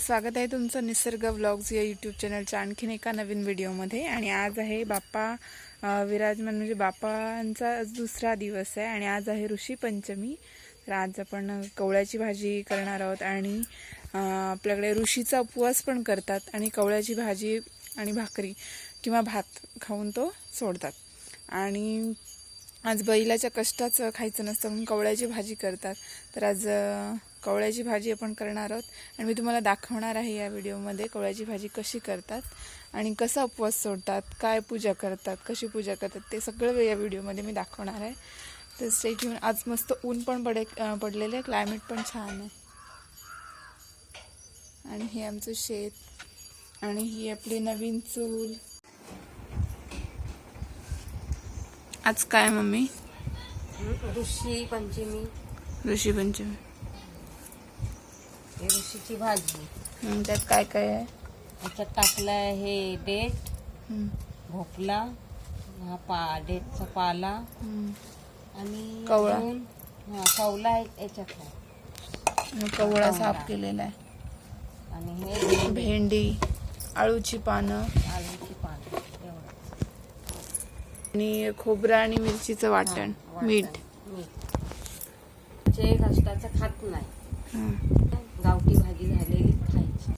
स्वागत आहे तुमचं निसर्ग व्लॉग्स या यूट्यूब चॅनलच्या आणखीन एका नवीन व्हिडिओमध्ये आणि आज आहे बाप्पा विराजमान म्हणजे बाप्पांचा दुसरा दिवस आहे आणि आज आहे ऋषी पंचमी. तर आज आपण कवळ्याची भाजी करणार आहोत आणि आपल्याकडे ऋषीचा उपवास पण करतात आणि कवळ्याची भाजी आणि भाकरी किंवा भात खाऊन तो सोडतात. आणि आज बैलाच्या कष्टाचं खायचं नसतं म्हणून कवळ्याची भाजी करतात. तर आज कवळ्याची भाजी आपण करणार आहोत. आणि मी तुम्हाला दाखवणार आहे या व्हिडिओमध्ये कवळ्याची भाजी कशी करतात आणि कसा उपवास सोडतात काय पूजा करतात कशी पूजा करतात ते सगळं या व्हिडिओमध्ये मी दाखवणार आहे. तर स्टेट घेऊन आज मस्त ऊन पण पडे पडलेलं आहे. क्लायमेट पण छान आहे. आणि हे आमचं शेत. आणि ही आपली नवीन चूल. आज काय मम्मी? ऋषी पंचमी. ऋषी पंचमी. हे ऋषीची भाजी. हं, त्यात काय काय आहे? याच्यात टाकलं हे डेट हं, भोपला हा पा डेटचा पाला हं. आणि कवळा. अजून, हा कवला आहे याच्यातला. आणि कवळा साफ केलेला आहे. आणि हे भेंडी, भेंडी आळूची पानं. आलूची पानं एवढं. आणि खोबरं आणि मिरचीचं वाटण वाटण, मीठ. मीठ. जे कष्टाचं खात नाही. हं. गावठी भाजी झालेली खायची.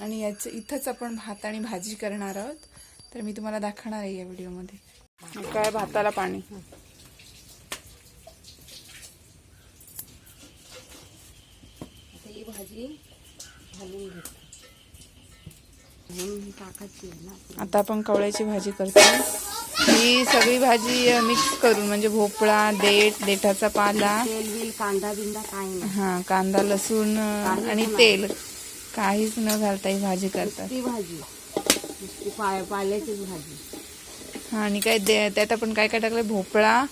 आणि याचं इथंच आपण भात आणि भाजी करणार आहोत. तर मी तुम्हाला दाखवणार आहे या व्हिडिओमध्ये. काय भाताला पाणी? आता ही भाजी घालून घेतो. आता आपण कवळ्याची भाजी करतो ही सगळी भाजी मिक्स करून म्हणजे भोपळा देठ देठाचा पाला कांदा बिंदा काही हा कांदा लसूण आणि तेल. काहीच न घालता ही भाजी करतात. भाजी. पाल्याचीच भाजी. हा, आणि काय दे- त्यात आपण काय काय टाकलं भोपळा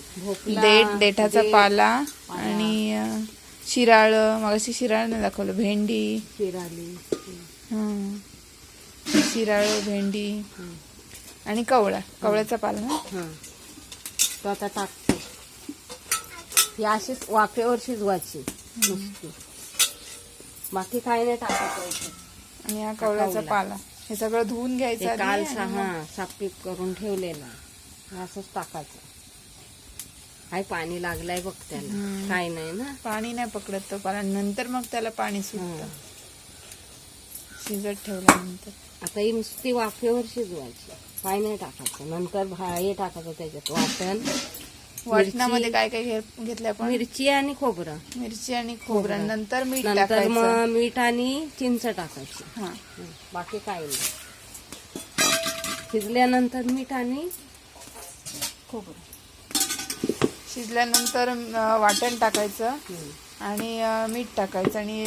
देठ देठाचा देठ, पाला. आणि शिराळ. मगाशी शिराळ नाही दाखवलं भेंडी. शिराली हं. शिराळ भेंडी. आणि कवळा कवळ्याचा पाला ना हं. तो आता टाकते. ही अशीच वाफेवर शिजवायची. नुसती. बाकी काही नाही टाकायचं. आणि हा कवळ्याचा कवळा. पाला. हे सगळं धुवून ते घ्यायचं आधी काल आणि सा- मग- हा सापीप करून ठेवलेला. हे असंच टाकायचं. काय पाणी लागलंय बघ त्याला. काय नाही ना. पाणी नाही पकडत तो पाला. नंतर मग त्याला पाणी सुटतं. हं. शिजत ठेवल्यानंतर. आता ही नुसती वाफेवर शिजवायची. काय नाही टाकायचं. नंतर भा- हे टाकायचं त्याच्यात वाटण वाटणामध्ये काय काय घे- घेतलं आपण? मिरची आणि खोबरं. मिरची आणि खोबरं. नंतर मीठ नंतर टाकायचं. मग मीठ आणि चिंच टाकायची. हा. हं, बाकी काही नाही. शिजल्यानंतर मीठ आणि खोबरं. शिजल्यानंतर अं, वाटण टाकायचं हं. आणि अं, मीठ टाकायचं आणि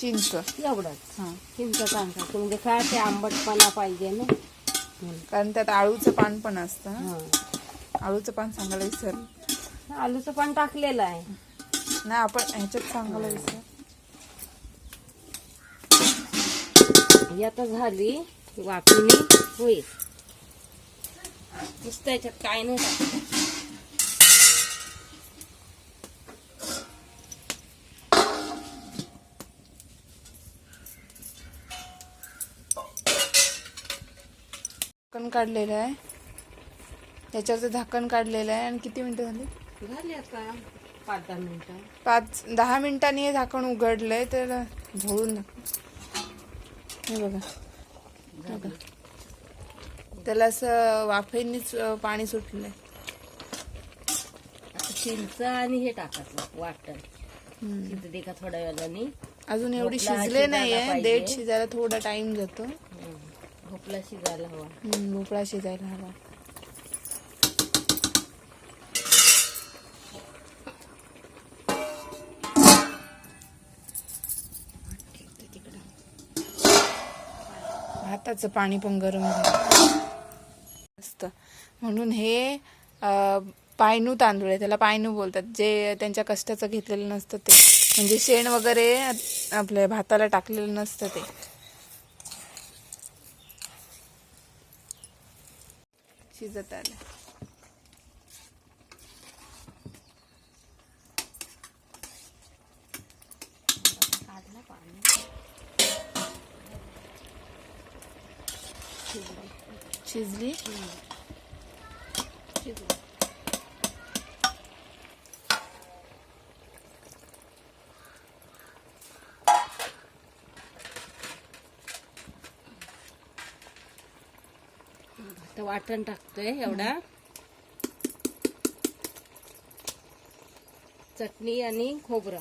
चिंच. एवढंच. हा. चिंच टाकायचं म्हणजे काय ते आंबटपणा पाहिजे ना. कारण त्यात आळूचं पान पण असतं. आळूचं पान सांगायला विसर. आलूचं पण टाकलेलं आहे. नाही आपण ह्याच्यात सांगायला विसर. ही आता झाली की वाफिणी होईल. नुसतं याच्यात काय नाही. झाकण काढलेलं आहे. त्याच्यावरचं झाकण काढलेलं आहे. आणि किती मिनिटं झाली? झाली आता पाच दहा मिनिटं. पाच दहा मिनिटांनी हे झाकण उघडलंय तर झोळून हे बघा. बघा. त्याला असं वाफेनीच पाणी सुटलंय. चिंच आणि हे टाकायचं वाटण. का थोड्या वेळाने. अजून एवढी शिजले नाहीये. पाहिजे. देठ शिजायला थोडा टाइम जातो. भोपळा शिजायला हवा. भोपळा शिजायला हवा. भाताचं पाणी पण गरम असतं म्हणून हे पायनू तांदूळ आहे. त्याला पायनू बोलतात. जे त्यांच्या कष्टाचं घेतलेलं नसतं ते. म्हणजे शेण वगैरे आपल्या भाताला टाकलेलं नसतं ते. всі Чизли? Чизлі? Чизлі. आता वाटण टाकतोय एवढा. चटणी आणि खोबरं.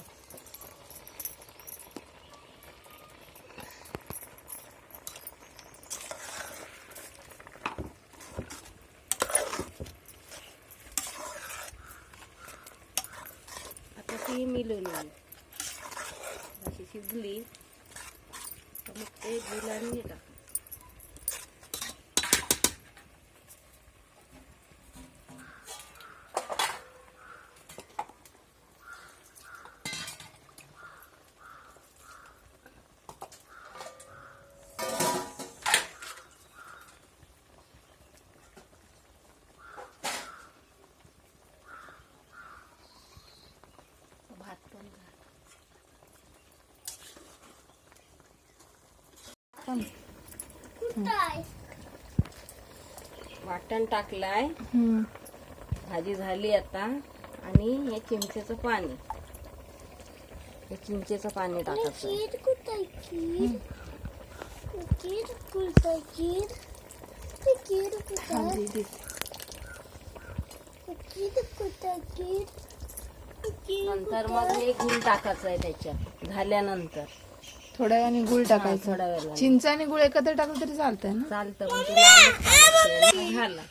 आता ती मिळवली अशी शिजली. मग ते बिलांनी टाक वाटण टाकलाय. हम्म. भाजी झाली आता. आणि हे चिंचेचं पाणी. हे चिंचेचं पाणी टाकायचं. kid. Kid नंतर मग हे गुळ टाकायचं आहे त्याच्यात. झाल्यानंतर. थोड्या वेळाने गुळ टाकायचं. थोड्या वेळेला चिंच आणि गुळ एकत्र टाकलं तरी चालतंय ना? चालतं पण तुला. झालं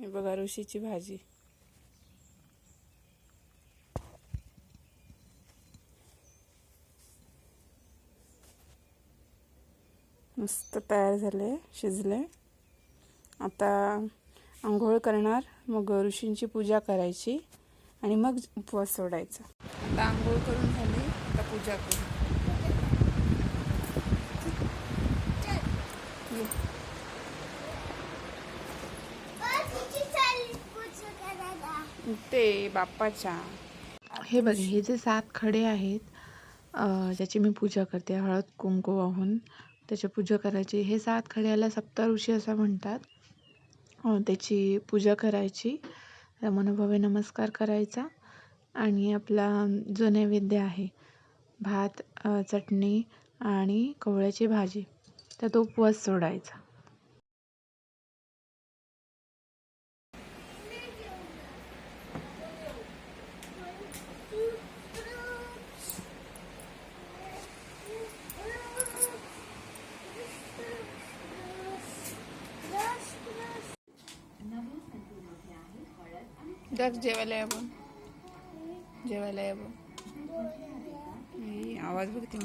हे बघा ऋषीची भाजी. मस्त तयार झाले शिजले. आता आंघोळ करणार मग ऋषींची पूजा करायची आणि मग उपवास सोडायचा. आता आंघोळ करून झाली आता पूजा करू. ते बाप्पाच्या. हे बघ हे जे सात खडे आहेत ज्याची मी पूजा करते हळद कुंकू वाहून त्याची पूजा करायची हे सात खड्याला सप्तऋषी असं म्हणतात. त्याची पूजा करायची. मनोभावे नमस्कार करायचा. आणि आपला जो नैवेद्य आहे भात चटणी आणि कोवळ्याची भाजी तर तो उपवास सोडायचा. जग जेवायला या पण जेवायला या आवाज बघते